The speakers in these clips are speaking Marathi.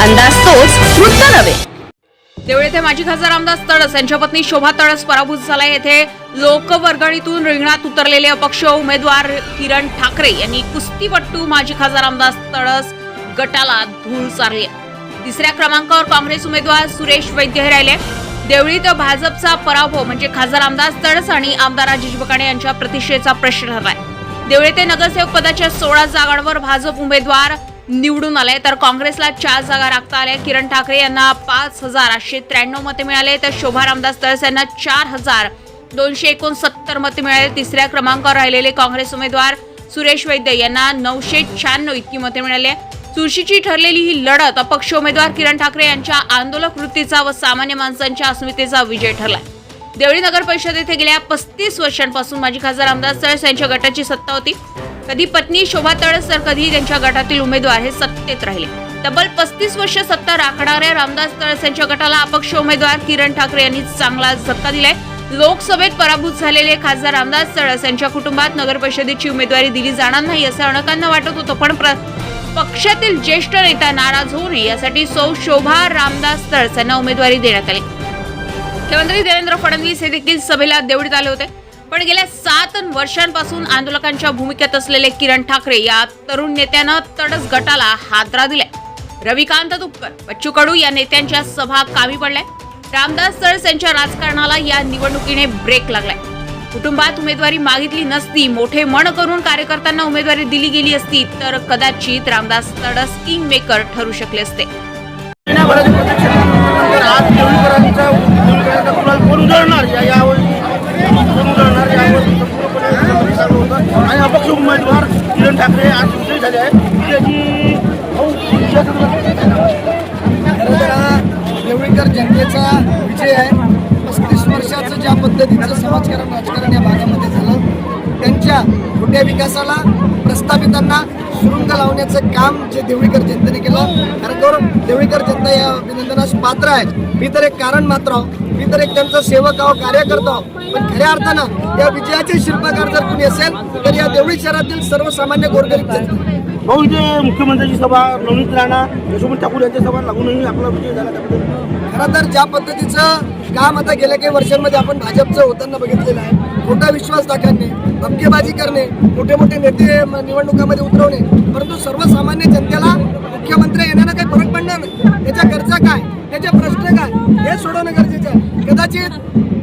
अंदाज तोच वृत्त नव्हे. देवळे येथे माजी खासदार आमदार तडस यांच्या पत्नी शोभा तडस पराभूत झाला येथे लोकवर्गणीतून रिंगणात उतरलेले अपक्ष उमेदवार किरण ठाकरे यांनी कुस्तीपट्टू माजी खासदार आमदार तडस गटाला धूळ चारली. तिसऱ्या क्रमांकावर काँग्रेस उमेदवार सुरेश वैद्य हे राहिले. देवळीत भाजपचा पराभव म्हणजे खासदार आमदार तडस आणि आमदार राजेश बकाणे यांच्या प्रतिष्ठेचा प्रश्न ठरलाय. देवळे ते नगरसेवक पदाच्या सोळा जागांवर भाजप उमेदवार निवडून आले. तर काँग्रेसला चार जागा राखता आल्या. किरण ठाकरे यांना पाच हजार आठशे त्र्याण्णव मते मिळाले. तर शोभा रामदास तळस यांना चार हजार दोनशे एकोणसत्तर मते मिळाले. तिसऱ्या क्रमांकावर राहिलेले काँग्रेस उमेदवार सुरेश वैद्य यांना नऊशे शहाण्णव इतकी मते मिळाली. चुरशीची ठरलेली ही लढत अपक्ष उमेदवार किरण ठाकरे यांच्या आंदोलक वृत्तीचा व सामान्य माणसांच्या अस्मितेचा विजय ठरला देवळी नगर परिषद येथे गेल्या पस्तीस वर्षांपासून माजी खासदार आमदार तळस यांच्या गटाची सत्ता होती. कधी पत्नी शोभा तळस तर कधी त्यांच्या गटातील उमेदवार हे सत्तेत राहिले. तब्बल पस्तीस वर्ष सत्ता राखणाऱ्या रामदास तळस यांच्या गटाला अपक्ष उमेदवार किरण ठाकरे यांनी चांगला सत्ता दिलाय. लोकसभेत पराभूत झालेले खासदार रामदास तळस यांच्या कुटुंबात नगर परिषदेची उमेदवारी दिली जाणार नाही असं अनेकांना वाटत होतं. पण प्र- पक्षातील ज्येष्ठ नेता नाराज होऊ नये यासाठी सौ शोभा रामदास तळस यांना उमेदवारी देण्यात आली. मुख्यमंत्री देवेंद्र फडणवीस हे देखील सभेला देवडीत आले होते. पण गेल्या सात वर्षांपासून आंदोलकांच्या भूमिकेत असलेले किरण ठाकरे या तरुण नेत्यानं तडस गटाला हादरा दिलाय. रविकांत तुपकर बच्चू कडू या नेत्यांच्या सभा कामी पडल्या रामदास सळस यांच्या राजकारणाला या निवडणुकीने ब्रेक लागलाय. कुटुंबात उमेदवारी मागितली नसती मोठे मन करून कार्यकर्त्यांना उमेदवारी दिली गेली असती तर कदाचित रामदास तडस किंग मेकर ठरू शकले असते. ठाकरे आज झाले आहे त्याची देवळीकर जनतेचा विजय आहे. पस्तीस वर्षाचं ज्या पद्धतीचं समाजकारण राजकारण या भागामध्ये झालं त्यांच्या खोट्या विकासाला प्रस्थापितांना सुरुंग लावण्याचं काम जे देवळीकर जनतेने केलं खरं तर देवळीकर जनता या अभिनंदनास पात्र आहेत. मी तर एक कारण मात्र आहो. मी तर एक त्यांचा सेवक आहो कार्यकर्ता. पण खऱ्या अर्थानं या विजयाचे शिल्पकार जर कोणी असेल तर या देवळी शहरातील सर्वसामान्य गोरगरीब जनता भाऊ इथे मुख्यमंत्र्यांची सभा नवनीत राणा यशोमती ठाकूर यांच्या सभा लागूनही आपला विजय झाला खरं तर ज्या पद्धतीचं काम आता गेल्या काही वर्षांमध्ये आपण भाजपचं होताना बघितलेलं आहे खोटा विश्वास दाखवणे धमकेबाजी करणे मोठे मोठे नेते म- निवडणुकामध्ये उतरवणे परंतु सर्वसामान्य जनतेला मुख्यमंत्री येण्यानं काही फरक पडणार नाही. त्याच्या गरजा काय? त्याचे प्रश्न काय? हे सोडवणं गरजेचं आहे. कदाचित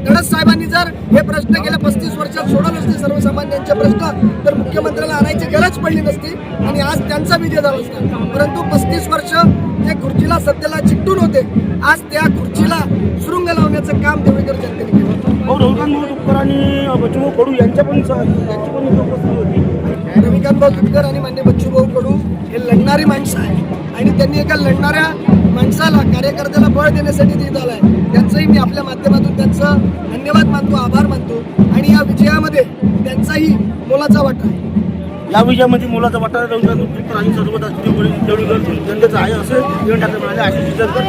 गडस साहेबांनी जर हे प्रश्न गेल्या पस्तीस वर्षात सोडवले असते सर्वसामान्यांचे प्रश्न तर मुख्यमंत्र्याला आणायची गरज पडली नसती आणि आज त्यांचा विजय झाला असता. परंतु पस्तीस वर्ष जे खुर्चीला सध्याला चिकटून होते. आज त्या खुर्चीला सुरुंग लावण्याचं काम देवेकर जनतेने केलं. रविकांत भाऊ आणि बच्चूभाऊ कडू यांच्या पण स- यांची पण इथे उपस्थिती होती. रविकांत भाऊ तुपकर आणि मान्य बच्चूभाऊ कडू हे लढणारी माणसं आहे आणि त्यांनी एका लढणाऱ्या माणसाला कार्यकर्त्याला बळ देण्यासाठी तिथं आलाय. त्यांचंही मी आपल्या माध्यमातून त्यांचं धन्यवाद मानतो आभार मानतो. आणि या विजयामध्ये त्यांचाही मोलाचा वाटा आहे. या विजयामध्ये मुलाचा वाटा प्राणी तुपकर आणि सर्व देवळी गरज जनतेचं आहे असं किरण ठाकरे म्हणाले आशिष विजयकर